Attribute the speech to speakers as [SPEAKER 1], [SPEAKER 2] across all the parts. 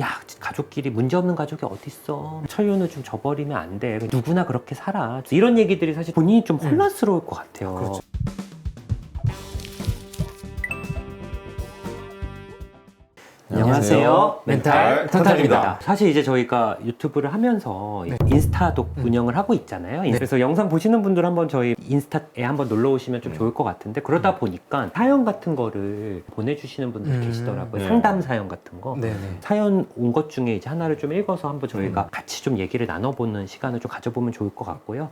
[SPEAKER 1] 야 가족끼리 문제 없는 가족이 어딨어? 천류는 좀 져버리면 안 돼. 누구나 그렇게 살아. 이런 얘기들이 사실 본인이 좀 혼란스러울 것 같아요.
[SPEAKER 2] 그렇죠.
[SPEAKER 1] 안녕하세요.
[SPEAKER 2] 멘탈 턴탈입니다.
[SPEAKER 1] 사실 이제 저희가 유튜브를 하면서
[SPEAKER 2] 네.
[SPEAKER 1] 인스타도
[SPEAKER 2] 음.
[SPEAKER 1] 운영을 하고 있잖아요.
[SPEAKER 2] 네.
[SPEAKER 1] 그래서 영상 보시는 분들 한번 저희 인스타에 한번 놀러 오시면 좀
[SPEAKER 2] 음.
[SPEAKER 1] 좋을 것 같은데 그러다 보니까 사연 같은 거를 보내주시는 분들
[SPEAKER 2] 음.
[SPEAKER 1] 계시더라고요.
[SPEAKER 3] 네.
[SPEAKER 1] 상담 사연 같은 거.
[SPEAKER 2] 네네.
[SPEAKER 1] 사연 온 것 중에 이제 하나를 좀 읽어서 한번 저희가
[SPEAKER 2] 음.
[SPEAKER 1] 같이 좀 얘기를 나눠보는 시간을 좀 가져보면 좋을 것 같고요.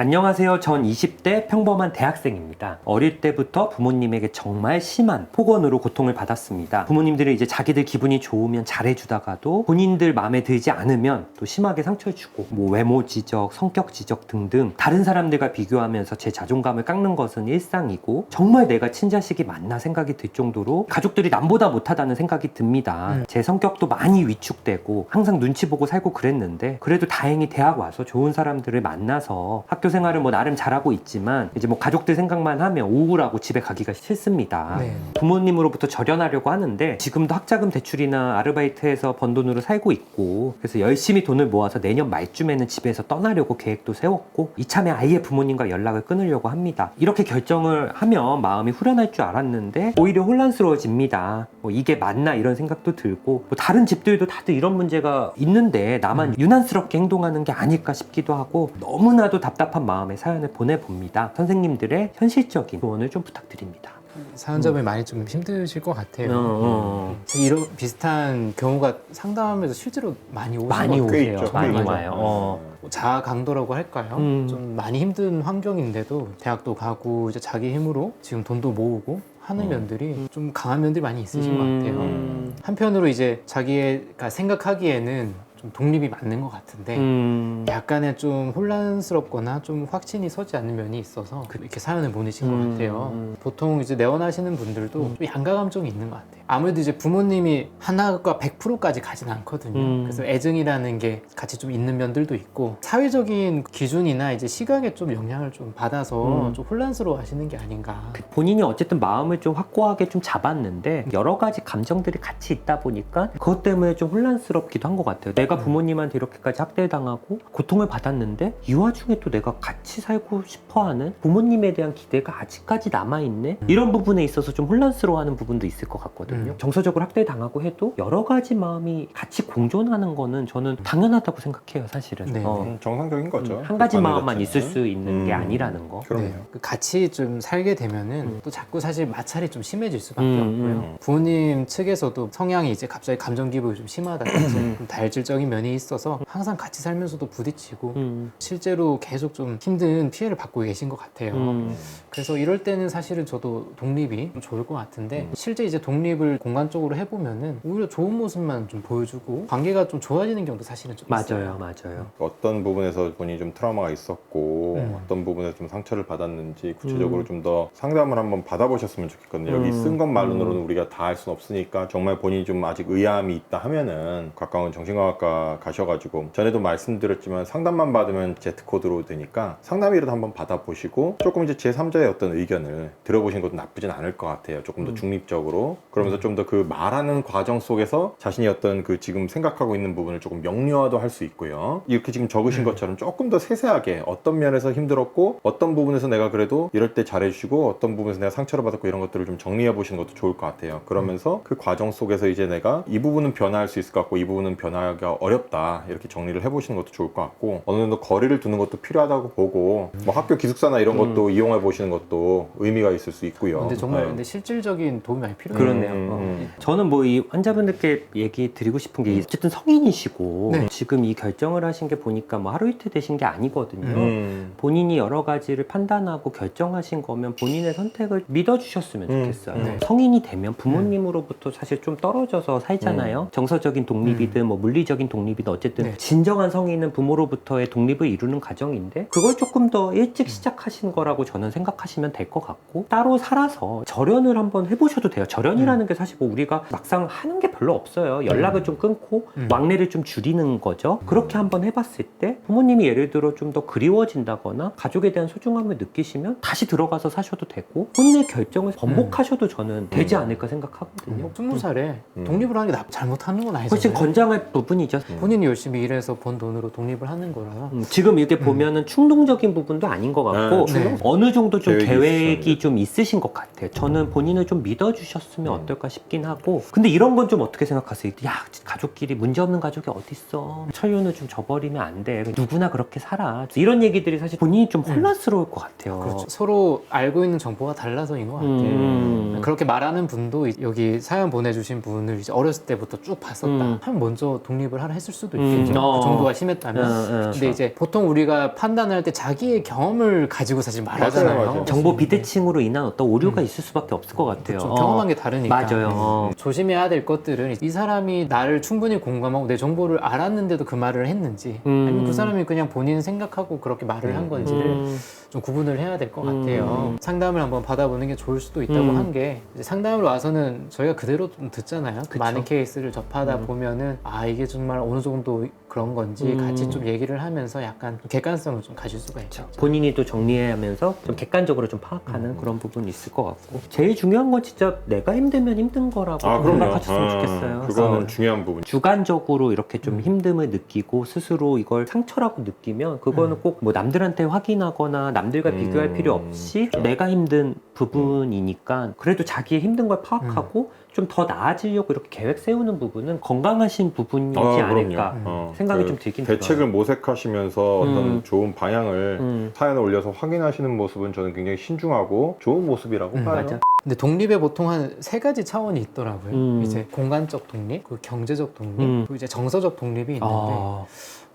[SPEAKER 1] 안녕하세요. 전 20대 평범한 대학생입니다. 어릴 때부터 부모님에게 정말 심한 폭언으로 고통을 받았습니다. 부모님들이 이제 자기들 기분이 좋으면 잘해주다가도 본인들 마음에 들지 않으면 또 심하게 상처를 주고 뭐 외모 지적, 성격 지적 등등 다른 사람들과 비교하면서 제 자존감을 깎는 것은 일상이고 정말 내가 친자식이 맞나 생각이 들 정도로 가족들이 남보다 못하다는 생각이 듭니다.
[SPEAKER 2] 음.
[SPEAKER 1] 제 성격도 많이 위축되고 항상 눈치 보고 살고 그랬는데 그래도 다행히 대학 와서 좋은 사람들을 만나서 학교 생활을 뭐 나름 잘하고 있지만 이제 뭐 가족들 생각만 하면 우울하고 집에 가기가 싫습니다.
[SPEAKER 2] 네.
[SPEAKER 1] 부모님으로부터 절연하려고 하는데 지금도 학자금 대출이나 아르바이트해서 번 돈으로 살고 있고 그래서 열심히 돈을 모아서 내년 말쯤에는 집에서 떠나려고 계획도 세웠고 이참에 아예 부모님과 연락을 끊으려고 합니다. 이렇게 결정을 하면 마음이 후련할 줄 알았는데 오히려 혼란스러워집니다. 뭐 이게 맞나 이런 생각도 들고 뭐 다른 집들도 다들 이런 문제가 있는데 나만 유난스럽게 행동하는 게 아닐까 싶기도 하고 너무나도 답답한 마음에 사연을 보내봅니다. 선생님들의 현실적인 조언을 좀 부탁드립니다.
[SPEAKER 2] 사연자분이 많이 좀 힘드실 것 같아요.
[SPEAKER 1] 어, 어.
[SPEAKER 2] 이런 비슷한 경우가 상담하면서 실제로 많이 오시는
[SPEAKER 1] 많이
[SPEAKER 2] 것 같아요.
[SPEAKER 1] 오세요.
[SPEAKER 3] 있죠.
[SPEAKER 1] 많이
[SPEAKER 3] 맞아요.
[SPEAKER 1] 와요. 어.
[SPEAKER 2] 뭐 자아 강도라고 할까요?
[SPEAKER 1] 음.
[SPEAKER 2] 좀 많이 힘든 환경인데도 대학도 가고 이제 자기 힘으로 지금 돈도 모으고 하는
[SPEAKER 3] 음.
[SPEAKER 2] 면들이 좀 강한 면들이 많이 있으신 것 같아요.
[SPEAKER 1] 음.
[SPEAKER 2] 한편으로 이제 자기가 생각하기에는 좀 독립이 맞는 것 같은데
[SPEAKER 1] 음.
[SPEAKER 2] 약간의 좀 혼란스럽거나 좀 확신이 서지 않는 면이 있어서 이렇게 사연을 보내신
[SPEAKER 1] 음,
[SPEAKER 2] 것 같아요.
[SPEAKER 1] 음.
[SPEAKER 2] 보통 이제 내원하시는 분들도 좀 양가 감정이 있는 것 같아요. 아무래도 이제 부모님이 하나가 100%까지 가진 않거든요.
[SPEAKER 1] 음.
[SPEAKER 2] 그래서 애증이라는 게 같이 좀 있는 면들도 있고 사회적인 기준이나 이제 시각에 좀 영향을 좀 받아서
[SPEAKER 1] 음.
[SPEAKER 2] 좀 혼란스러워 하시는 게 아닌가.
[SPEAKER 1] 그 본인이 어쨌든 마음을 좀 확고하게 좀 잡았는데 여러 가지 감정들이 같이 있다 보니까 그것 때문에 좀 혼란스럽기도 한 것 같아요. 내가
[SPEAKER 2] 음.
[SPEAKER 1] 부모님한테 이렇게까지 학대당하고 고통을 받았는데 이 와중에 또 내가 같이 살고 싶어하는 부모님에 대한 기대가 아직까지 남아있네? 이런 부분에 있어서 좀 혼란스러워하는 부분도 있을 것 같거든요.
[SPEAKER 2] 음.
[SPEAKER 1] 정서적으로 학대당하고 해도 여러 가지 마음이 같이 공존하는 거는 저는 당연하다고 생각해요, 사실은.
[SPEAKER 2] 네,
[SPEAKER 1] 어.
[SPEAKER 3] 음, 정상적인 거죠.
[SPEAKER 1] 음, 한 가지
[SPEAKER 3] 그
[SPEAKER 1] 마음만 있을. 수 있는 게
[SPEAKER 3] 음.
[SPEAKER 1] 아니라는 거.
[SPEAKER 3] 그럼요.
[SPEAKER 2] 네. 그 같이 좀 살게 되면은
[SPEAKER 1] 음.
[SPEAKER 2] 또 자꾸 사실 마찰이 좀 심해질 수밖에
[SPEAKER 1] 음,
[SPEAKER 2] 없고요.
[SPEAKER 3] 음.
[SPEAKER 2] 부모님 측에서도 성향이 이제 갑자기 감정 기복이 좀 심하다든지
[SPEAKER 1] 음.
[SPEAKER 2] 좀 다혈질적인 면이 있어서 항상 같이 살면서도 부딪히고
[SPEAKER 1] 음.
[SPEAKER 2] 실제로 계속 좀 힘든 피해를 받고 계신 것 같아요.
[SPEAKER 1] 음.
[SPEAKER 2] 그래서 이럴 때는 사실은 저도 독립이 좀 좋을 것 같은데
[SPEAKER 3] 음.
[SPEAKER 2] 실제 이제 독립을 공간적으로 해보면은 오히려 좋은 모습만 좀 보여주고 관계가 좀 좋아지는 경우도 사실은 좀 있어요.
[SPEAKER 1] 맞아요, 맞아요.
[SPEAKER 3] 어떤 부분에서 본인이 좀 트라우마가 있었고
[SPEAKER 2] 음.
[SPEAKER 3] 어떤 부분에서 좀 상처를 받았는지 구체적으로
[SPEAKER 1] 음.
[SPEAKER 3] 좀더 상담을 한번 받아보셨으면 좋겠거든요. 여기
[SPEAKER 1] 음.
[SPEAKER 3] 쓴 것만으로는
[SPEAKER 1] 음.
[SPEAKER 3] 우리가 다할 수는 없으니까 정말 본인이 좀 아직 의아함이 있다 하면은 가까운 정신과학과 가셔가지고 전에도 말씀드렸지만 상담만 받으면 제트 코드로 되니까 상담이라도 한번 받아보시고 조금 이제 제3자의 어떤 의견을 들어보신 것도 나쁘진 않을 것 같아요. 조금 더
[SPEAKER 1] 음.
[SPEAKER 3] 중립적으로 그러면서 좀 더 그 말하는 과정 속에서 자신이 어떤 그 지금 생각하고 있는 부분을 조금 명료화도 할 수 있고요. 이렇게 지금 적으신
[SPEAKER 2] 음.
[SPEAKER 3] 것처럼 조금 더 세세하게 어떤 면에서 힘들었고 어떤 부분에서 내가 그래도 이럴 때 잘해주시고 어떤 부분에서 내가 상처를 받았고 이런 것들을 좀 정리해 보시는 것도 좋을 것 같아요. 그러면서 그 과정 속에서 이제 내가 이 부분은 변화할 수 있을 것 같고 이 부분은 변화하기가 어렵다 이렇게 정리를 해보시는 것도 좋을 것 같고 어느 정도 거리를 두는 것도 필요하다고 보고 뭐 학교 기숙사나 이런
[SPEAKER 1] 음.
[SPEAKER 3] 것도 이용해 보시는 것도 의미가 있을 수 있고요.
[SPEAKER 2] 근데 정말
[SPEAKER 3] 네.
[SPEAKER 2] 근데 실질적인 도움이 많이 필요해요.
[SPEAKER 1] 그렇네요.
[SPEAKER 3] 음,
[SPEAKER 1] 어.
[SPEAKER 3] 음.
[SPEAKER 1] 저는 뭐 이 환자분들께 얘기 드리고 싶은 게 어쨌든 성인이시고
[SPEAKER 2] 네.
[SPEAKER 1] 지금 이 결정을 하신 게 보니까 뭐 하루 이틀 되신 게 아니거든요.
[SPEAKER 3] 음.
[SPEAKER 1] 본인이 여러 가지를 판단하고 결정하신 거면 본인의 선택을 믿어주셨으면
[SPEAKER 3] 음,
[SPEAKER 1] 좋겠어요.
[SPEAKER 2] 네.
[SPEAKER 1] 성인이 되면 부모님으로부터 사실 좀 떨어져서 살잖아요. 정서적인 독립이든 뭐 물리적인 경제적인 독립이든 어쨌든
[SPEAKER 2] 네.
[SPEAKER 1] 진정한 성인은 부모로부터의 독립을 이루는 과정인데 그걸 조금 더 일찍 시작하신 거라고 저는 생각하시면 될 것 같고 따로 살아서 절연을 한번 해보셔도 돼요. 절연이라는 게 사실 뭐 우리가 막상 하는 게 별로 없어요. 연락을 좀 끊고
[SPEAKER 2] 음.
[SPEAKER 1] 왕래를 좀 줄이는 거죠. 그렇게 한번 해봤을 때 부모님이 예를 들어 좀 더 그리워진다거나 가족에 대한 소중함을 느끼시면 다시 들어가서 사셔도 되고 본인의 결정을 번복하셔도 저는 되지
[SPEAKER 3] 음.
[SPEAKER 1] 않을까 생각하거든요.
[SPEAKER 2] 스무 살에
[SPEAKER 3] 음.
[SPEAKER 2] 독립을 하는 게 나- 잘못하는 건 아니잖아요.
[SPEAKER 1] 훨씬 건장할 부분이죠.
[SPEAKER 2] 본인이 열심히 일해서 번 돈으로 독립을 하는 거라.
[SPEAKER 1] 음, 지금 이렇게 보면은 충동적인 부분도 아닌 것 같고
[SPEAKER 3] 네,
[SPEAKER 2] 네.
[SPEAKER 1] 어느 정도 좀
[SPEAKER 3] 계획이.
[SPEAKER 1] 좀 있으신 것 같아요. 저는 본인을 좀 믿어주셨으면
[SPEAKER 3] 음.
[SPEAKER 1] 어떨까 싶긴 하고 근데 이런 건 좀 어떻게 생각하세요? 야 가족끼리 문제 없는 가족이 어딨어? 철륜을 좀 저버리면 안 돼. 누구나 그렇게 살아. 이런 얘기들이 사실 본인이 좀 혼란스러울 것 같아요.
[SPEAKER 2] 그렇죠. 서로 알고 있는 정보가 달라서인 것 같아요.
[SPEAKER 1] 음.
[SPEAKER 2] 그렇게 말하는 분도 이- 여기 사연 보내주신 분을 이제 어렸을 때부터 쭉 봤었다.
[SPEAKER 1] 음.
[SPEAKER 2] 하면 먼저 독립을 하라 했을 수도
[SPEAKER 1] 음.
[SPEAKER 2] 있겠죠.
[SPEAKER 1] 어.
[SPEAKER 2] 그 정도가 심했다면.
[SPEAKER 1] 어, 어.
[SPEAKER 2] 근데 이제 보통 우리가 판단할 때 자기의 경험을 가지고 사실 말하잖아요.
[SPEAKER 3] 맞아요, 맞아요.
[SPEAKER 1] 정보 비대칭으로 인한 어떤 오류가
[SPEAKER 2] 음.
[SPEAKER 1] 있을 수밖에 없을 것 같아요.
[SPEAKER 2] 좀
[SPEAKER 1] 어.
[SPEAKER 2] 경험한 게 다르니까.
[SPEAKER 1] 맞아요. 어.
[SPEAKER 2] 조심해야 될 것들 은 이 사람이 나를 충분히 공감하고 내 정보를 알았는데도 그 말을 했는지
[SPEAKER 1] 음.
[SPEAKER 2] 아니면 그 사람이 그냥 본인 생각하고 그렇게 말을 한 건지를
[SPEAKER 1] 음.
[SPEAKER 2] 좀 구분을 해야 될것
[SPEAKER 1] 음.
[SPEAKER 2] 같아요. 상담을 한번 받아보는 게 좋을 수도 있다고
[SPEAKER 1] 음.
[SPEAKER 2] 한 게 상담을 와서는 저희가 그대로 좀 듣잖아요.
[SPEAKER 1] 그쵸.
[SPEAKER 2] 많은 케이스를 접하다
[SPEAKER 1] 음.
[SPEAKER 2] 보면은 아 이게 정말 어느 정도 그런 건지
[SPEAKER 1] 음.
[SPEAKER 2] 같이 좀 얘기를 하면서 약간 객관성을 좀 가질 수가 있죠.
[SPEAKER 1] 본인이 또 정리하면서 좀 객관적으로 좀 파악하는
[SPEAKER 2] 음.
[SPEAKER 1] 그런 부분이 있을 것 같고 제일 중요한 건 진짜 내가 힘들면 힘든 거라고
[SPEAKER 3] 아, 그럼요.
[SPEAKER 1] 생각하셨으면
[SPEAKER 3] 아,
[SPEAKER 1] 좋겠어요.
[SPEAKER 3] 그거는
[SPEAKER 1] 어.
[SPEAKER 3] 중요한 부분.
[SPEAKER 1] 주관적으로 이렇게 좀
[SPEAKER 2] 음.
[SPEAKER 1] 힘듦을 느끼고 스스로 이걸 상처라고 느끼면 그거는
[SPEAKER 2] 음.
[SPEAKER 1] 꼭뭐 남들한테 확인하거나 남들과
[SPEAKER 3] 음.
[SPEAKER 1] 비교할 필요 없이. 내가 힘든 부분이니까 그래도 자기의 힘든 걸 파악하고
[SPEAKER 3] 음.
[SPEAKER 1] 좀더 나아지려고 이렇게 계획 세우는 부분은 건강하신 부분이지
[SPEAKER 3] 아,
[SPEAKER 1] 않을까
[SPEAKER 2] 음.
[SPEAKER 3] 어,
[SPEAKER 1] 생각이
[SPEAKER 3] 그
[SPEAKER 1] 좀 들긴
[SPEAKER 3] 대책을
[SPEAKER 1] 들어요.
[SPEAKER 3] 모색하시면서 어떤
[SPEAKER 1] 음.
[SPEAKER 3] 좋은 방향을
[SPEAKER 1] 음,
[SPEAKER 3] 사연을 올려서 확인하시는 모습은 저는 굉장히 신중하고 좋은 모습이라고
[SPEAKER 2] 음,
[SPEAKER 3] 봐요.
[SPEAKER 1] 맞아.
[SPEAKER 2] 근데 독립에 보통 한 세 가지 차원이 있더라고요.
[SPEAKER 1] 음.
[SPEAKER 2] 이제 공간적 독립, 그 경제적 독립,
[SPEAKER 1] 음.
[SPEAKER 2] 그리고 이제 정서적 독립이 있는데
[SPEAKER 1] 아,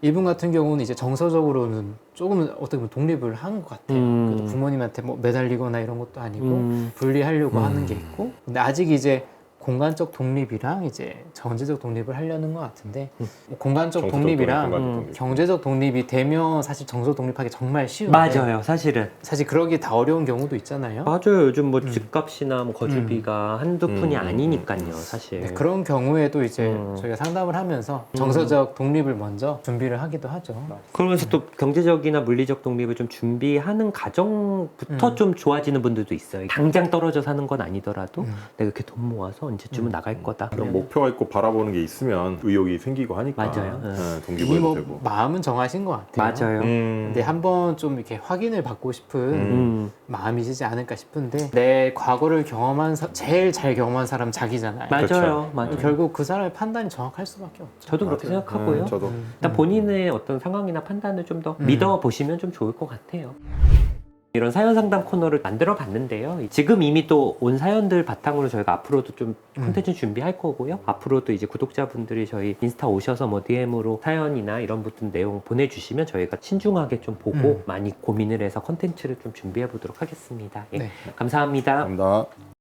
[SPEAKER 2] 이분 같은 경우는 이제 정서적으로는 조금 어떻게 보면 독립을 한 것 같아요.
[SPEAKER 1] 음.
[SPEAKER 2] 그래도 부모님한테 뭐 매달리거나 이런 것도 아니고
[SPEAKER 1] 음,
[SPEAKER 2] 분리하려고
[SPEAKER 3] 음.
[SPEAKER 2] 하는 게 있고, 근데 아직 이제 공간적 독립이랑 이제 전제적 독립을 하려는 것 같은데
[SPEAKER 1] 음.
[SPEAKER 2] 뭐 공간적
[SPEAKER 3] 정서적
[SPEAKER 2] 독립이랑
[SPEAKER 3] 독립, 공간적
[SPEAKER 1] 음,
[SPEAKER 3] 독립.
[SPEAKER 2] 경제적 독립이 되면 사실 정서 독립하기 정말 쉬운데
[SPEAKER 1] 맞아요 사실은
[SPEAKER 2] 사실 그러기 다 어려운 경우도 있잖아요.
[SPEAKER 1] 맞아요. 요즘 뭐
[SPEAKER 2] 음.
[SPEAKER 1] 집값이나 뭐 거주비가 한두
[SPEAKER 3] 음,
[SPEAKER 1] 푼이
[SPEAKER 3] 음,
[SPEAKER 1] 아니니까요, 사실.
[SPEAKER 2] 네, 그런 경우에도 이제
[SPEAKER 1] 음.
[SPEAKER 2] 저희가 상담을 하면서 정서적 독립을 먼저 준비를 하기도 하죠.
[SPEAKER 1] 그러면서 또 경제적이나 물리적 독립을 좀 준비하는 과정부터
[SPEAKER 2] 음.
[SPEAKER 1] 좀 좋아지는 분들도 있어요. 당장 떨어져 사는 건 아니더라도
[SPEAKER 2] 음.
[SPEAKER 1] 내가 이렇게 돈 모아서 언제쯤은
[SPEAKER 2] 음.
[SPEAKER 1] 나갈 거다.
[SPEAKER 3] 그런 목표가 있고 바라보는 게 있으면 의욕이 생기고 하니까
[SPEAKER 1] 맞아요. 네.
[SPEAKER 3] 네,
[SPEAKER 2] 이미
[SPEAKER 3] 동기부여도
[SPEAKER 2] 뭐
[SPEAKER 3] 되고.
[SPEAKER 2] 마음은 정하신 것 같아요.
[SPEAKER 1] 맞아요.
[SPEAKER 3] 음.
[SPEAKER 2] 근데 한번 좀 이렇게 확인을 받고 싶은
[SPEAKER 1] 음.
[SPEAKER 2] 마음이시지 않을까 싶은데 내 과거를 경험한 사- 제일 잘 경험한 사람 자기잖아요.
[SPEAKER 1] 맞아요.
[SPEAKER 3] 그렇죠.
[SPEAKER 1] 맞아요.
[SPEAKER 2] 결국 그 사람의 판단이 정확할 수밖에 없죠.
[SPEAKER 1] 저도 그렇게
[SPEAKER 3] 맞아요.
[SPEAKER 1] 생각하고요.
[SPEAKER 3] 네, 저도.
[SPEAKER 2] 음.
[SPEAKER 1] 일단 본인의 어떤 상황이나 판단을 좀 더
[SPEAKER 2] 음.
[SPEAKER 1] 믿어 보시면 좀 좋을 것 같아요. 이런 사연 상담 코너를 만들어 봤는데요. 지금 이미 또 온 사연들 바탕으로 저희가 앞으로도 좀
[SPEAKER 2] 음.
[SPEAKER 1] 콘텐츠 준비할 거고요. 앞으로도 이제 구독자분들이 저희 인스타 오셔서 뭐 DM으로 사연이나 이런 부분 내용 보내주시면 저희가 신중하게 좀 보고
[SPEAKER 2] 음.
[SPEAKER 1] 많이 고민을 해서 콘텐츠를 좀 준비해 보도록 하겠습니다. 예.
[SPEAKER 2] 네.
[SPEAKER 1] 감사합니다.
[SPEAKER 3] 감사합니다.